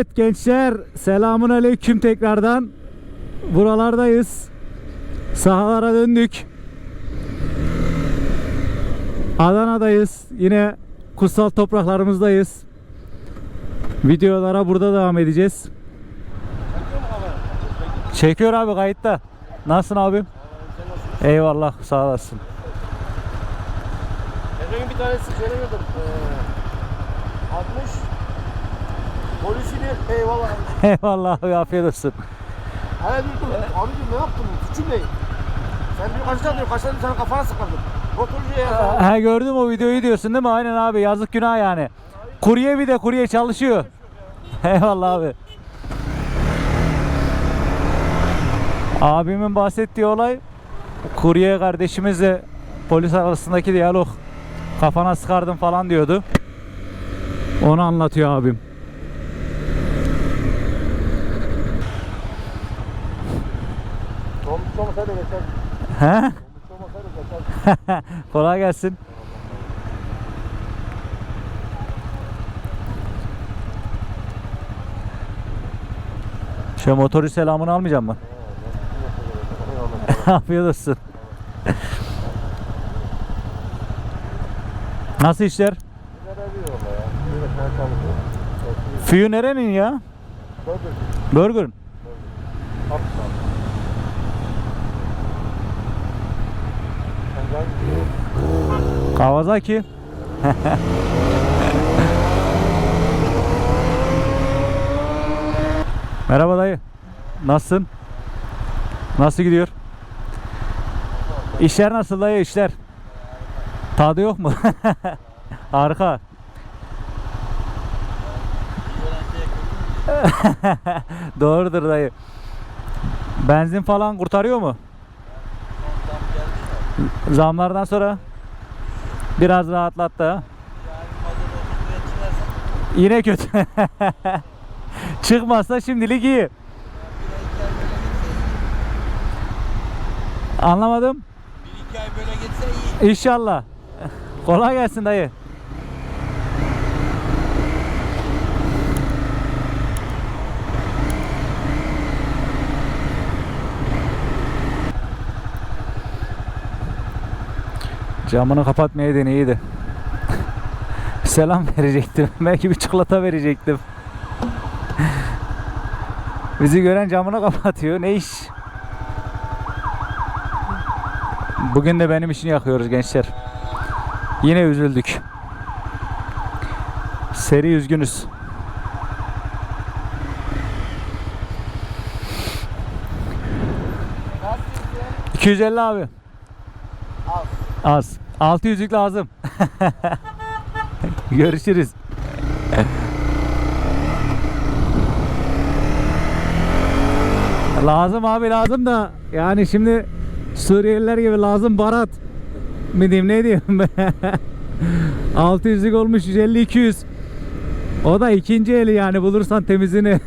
Evet gençler selamun aleyküm tekrardan. Buralardayız. Sahalara döndük. Adana'dayız. Yine kutsal topraklarımızdayız. Videolara burada devam edeceğiz. Çekiyor abi kayıtta. Nasılsın abim? Eyvallah sağ olasın. Efendim bir tanesi şöyle gördüm. Ee, 60 Polisi bir eyvallah. Eyvallah abi afiyet olsun. He dur dur. Abicim ne yaptın? Suçum ne? Sen bir kaçtan diyor. Kaçtan senin kafana sıkıldım. Motorcuya ya. Ha gördüm o videoyu diyorsun değil mi? Aynen abi yazık günah yani. Kurye bir de kurye çalışıyor. Eyvallah abi. Abimin bahsettiği olay kurye kardeşimizle polis arasındaki diyalog kafana sıkardım falan diyordu. Onu anlatıyor abim. Olmasaydı. Kolay gelsin. Şu motoru selamını almayacağım mı? Afiyet olsun. Nasıl işler? Füyü nerenin ya? Böyle Burger'ın. Hap sağ. Sen gel. Kawasaki. Merhaba dayı. Nasılsın? Nasıl gidiyor? İşler nasıl dayı işler? Tadı yok mu? Harika. Doğrudur dayı. Benzin falan kurtarıyor mu? Zamlardan sonra biraz rahatlattı. ha? Yine kötü. Çıkmazsa şimdilik iyi. Anlamadım. Bir iki ay böyle gitse iyi. İnşallah. Kolay gelsin dayı. Camını kapatmayaydın iyiydi. Selam verecektim. Belki bir çikolata verecektim. Bizi gören camını kapatıyor. Ne iş? Bugün de benim için yakıyoruz gençler. Yine üzüldük. Seri üzgünüz. Nasıl 250 abi. Az. Az. 600'lük lazım. Görüşürüz. lazım abi lazım da yani şimdi Suriyeliler gibi lazım barat mı diyeyim ne diyeyim 600'lük olmuş 150 200 o da ikinci eli yani bulursan temizini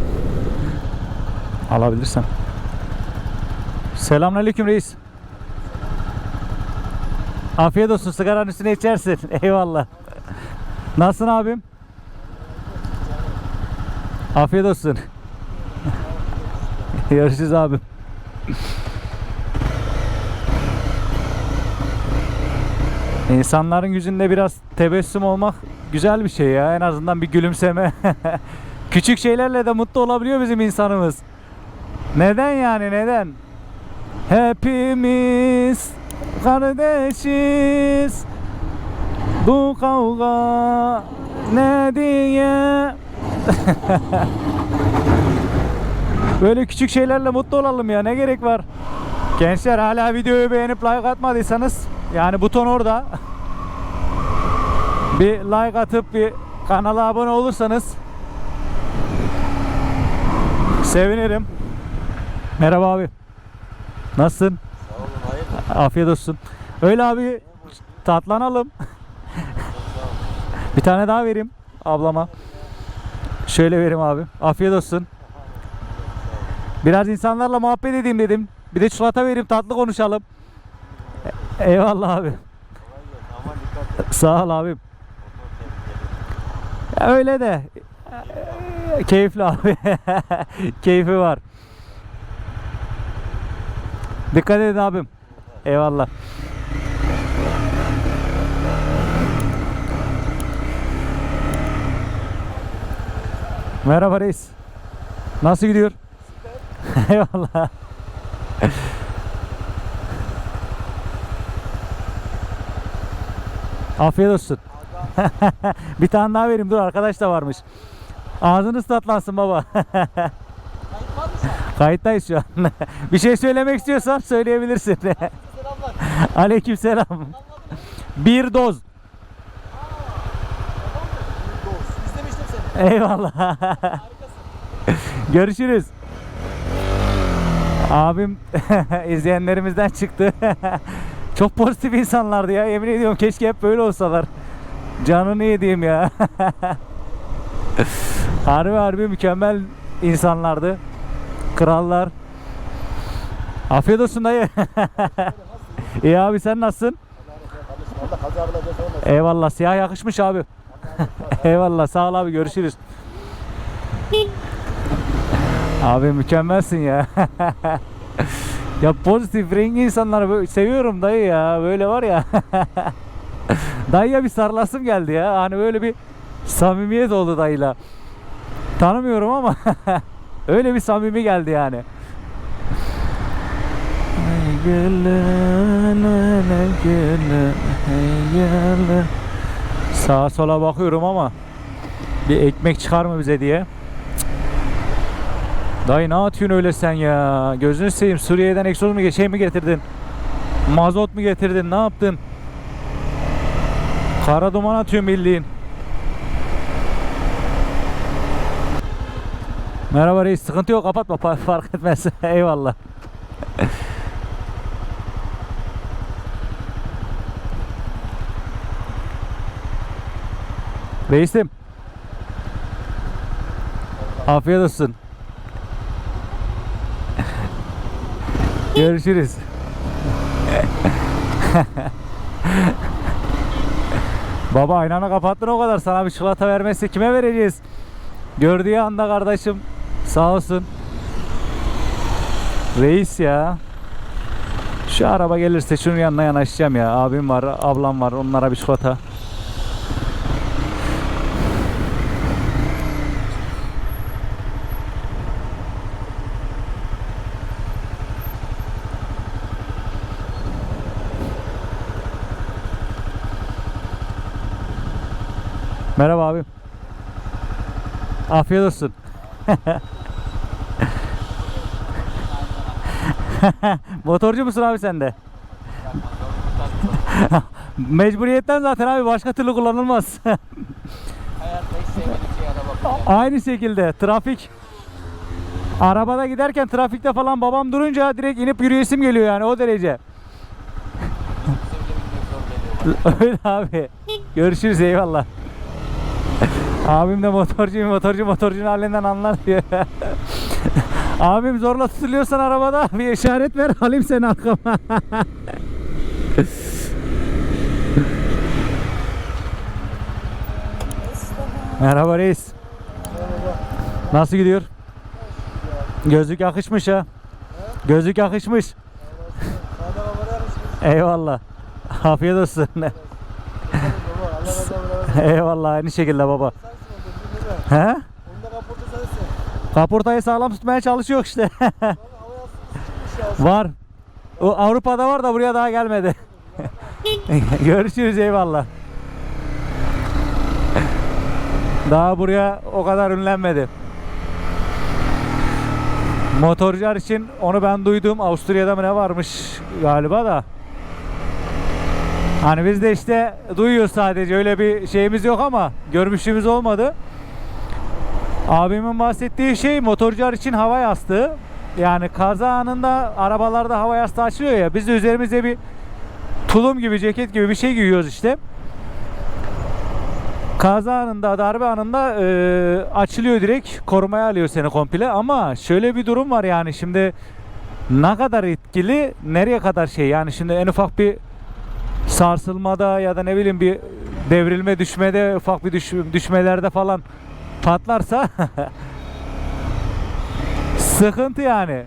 alabilirsen Selamünaleyküm reis Afiyet olsun sigaranın üstüne içersin. Eyvallah. Nasılsın abim? Afiyet olsun. Görüşürüz abim. İnsanların yüzünde biraz tebessüm olmak güzel bir şey ya. En azından bir gülümseme. Küçük şeylerle de mutlu olabiliyor bizim insanımız. Neden yani neden? Hepimiz kardeşiz. Bu kavga ne diye? Böyle küçük şeylerle mutlu olalım ya ne gerek var? Gençler hala videoyu beğenip like atmadıysanız yani buton orada. bir like atıp bir kanala abone olursanız sevinirim. Merhaba abi. Nasılsın? Afiyet olsun. Öyle abi tatlanalım. bir tane daha vereyim ablama. Şöyle vereyim abi. Afiyet olsun. Biraz insanlarla muhabbet edeyim dedim. Bir de çikolata vereyim tatlı konuşalım. E- Eyvallah abi. Sağ ol abim. Öyle de Keyifli abi. Keyfi var. Dikkat edin abim. Eyvallah. Merhaba reis. Nasıl gidiyor? Eyvallah. Afiyet olsun. bir tane daha vereyim dur arkadaş da varmış. Ağzınız tatlansın baba. Kayıttayız şu an. bir şey söylemek istiyorsan söyleyebilirsin. Aleyküm selam. Bir doz. Eyvallah. Görüşürüz. Abim izleyenlerimizden çıktı. Çok pozitif insanlardı ya. Yemin ediyorum keşke hep böyle olsalar. Canını yediğim ya. harbi harbi mükemmel insanlardı. Krallar. Afiyet olsun dayı. İyi abi sen nasılsın? Eyvallah siyah yakışmış abi. Eyvallah sağ ol abi görüşürüz. abi mükemmelsin ya. ya pozitif rengi insanları seviyorum dayı ya. Böyle var ya. Dayıya bir sarılasım geldi ya. Hani böyle bir samimiyet oldu dayıyla. Tanımıyorum ama öyle bir samimi geldi yani. Gülüm. Sağa sola bakıyorum ama bir ekmek çıkar mı bize diye. Dayı ne atıyorsun öyle sen ya? Gözünü seveyim Suriye'den egzoz mu şey mi getirdin? Mazot mu getirdin? Ne yaptın? Kara duman atıyorsun bildiğin. Merhaba reis sıkıntı yok kapatma fa- fark etmez. Eyvallah. Reisim. Afiyet olsun. Görüşürüz. Baba aynanı kapattın o kadar sana bir çikolata vermezse kime vereceğiz? Gördüğü anda kardeşim sağ olsun. Reis ya. Şu araba gelirse şunun yanına yanaşacağım ya. Abim var, ablam var. Onlara bir çikolata. Merhaba abim. Afiyet olsun. Motorcu musun abi sen de? Mecburiyetten zaten abi başka türlü kullanılmaz. Aynı şekilde trafik arabada giderken trafikte falan babam durunca direkt inip yürüyesim geliyor yani o derece. Öyle abi. Görüşürüz eyvallah. Abim de motorcu, motorcu motorcunun halinden anlar diyor. Abim zorla tutuluyorsan arabada bir işaret ver alayım seni arkama. Merhaba reis. Nasıl gidiyor? Gözlük yakışmış ha. Gözlük yakışmış. Eyvallah. Afiyet olsun. Eyvallah aynı şekilde baba. Sensin o değil mi? He? Onda kaporta sensin. Kaportayı sağlam tutmaya çalışıyor işte. Var. O Avrupa'da var da buraya daha gelmedi. Görüşürüz eyvallah. Daha buraya o kadar ünlenmedi. Motorcular için onu ben duydum. Avusturya'da mı ne varmış galiba da. Hani biz de işte duyuyoruz sadece öyle bir şeyimiz yok ama görmüşlüğümüz olmadı. Abimin bahsettiği şey motorcular için hava yastığı. Yani kaza anında arabalarda hava yastığı açılıyor ya. Biz de üzerimize bir tulum gibi, ceket gibi bir şey giyiyoruz işte. Kaza anında, darbe anında e, açılıyor direkt. Korumaya alıyor seni komple. Ama şöyle bir durum var yani şimdi ne kadar etkili, nereye kadar şey. Yani şimdi en ufak bir sarsılmada ya da ne bileyim bir devrilme düşmede, ufak bir düş, düşmelerde falan patlarsa sıkıntı yani.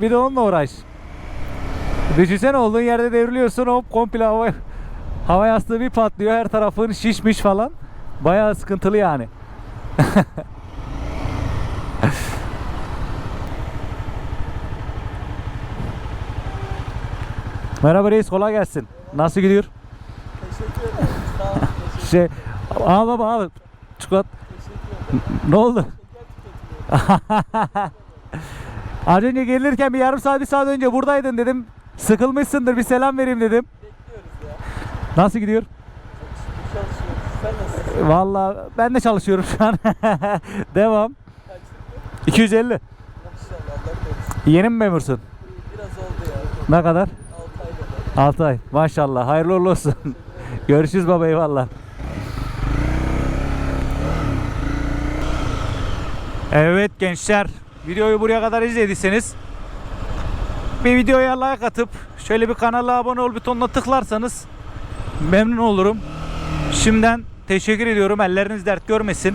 Bir de onunla uğraş. Düşünsene olduğun yerde devriliyorsun hop komple hava, hava yastığı bir patlıyor her tarafın şişmiş falan. Bayağı sıkıntılı yani. Merhaba reis kolay gelsin. Nasıl gidiyor? Teşekkür ederim. Sağ olun. Şey al baba al. Çikolat. Ne oldu? Az önce gelirken bir yarım saat bir saat önce buradaydın dedim. Sıkılmışsındır bir selam vereyim dedim. Bekliyoruz ya. Nasıl gidiyor? Nasılsın? Vallahi ben de çalışıyorum şu an. Devam. Kaç? 250. Maşallah Allah korusun. Yeni mi memursun? Biraz oldu ya. Ne kadar? 6 ay kadar. 6 ay. Maşallah. Hayırlı olsun. Görüşürüz baba eyvallah. Evet gençler. Videoyu buraya kadar izlediyseniz bir videoya like atıp şöyle bir kanala abone ol butonuna tıklarsanız memnun olurum. Şimdiden teşekkür ediyorum. Elleriniz dert görmesin.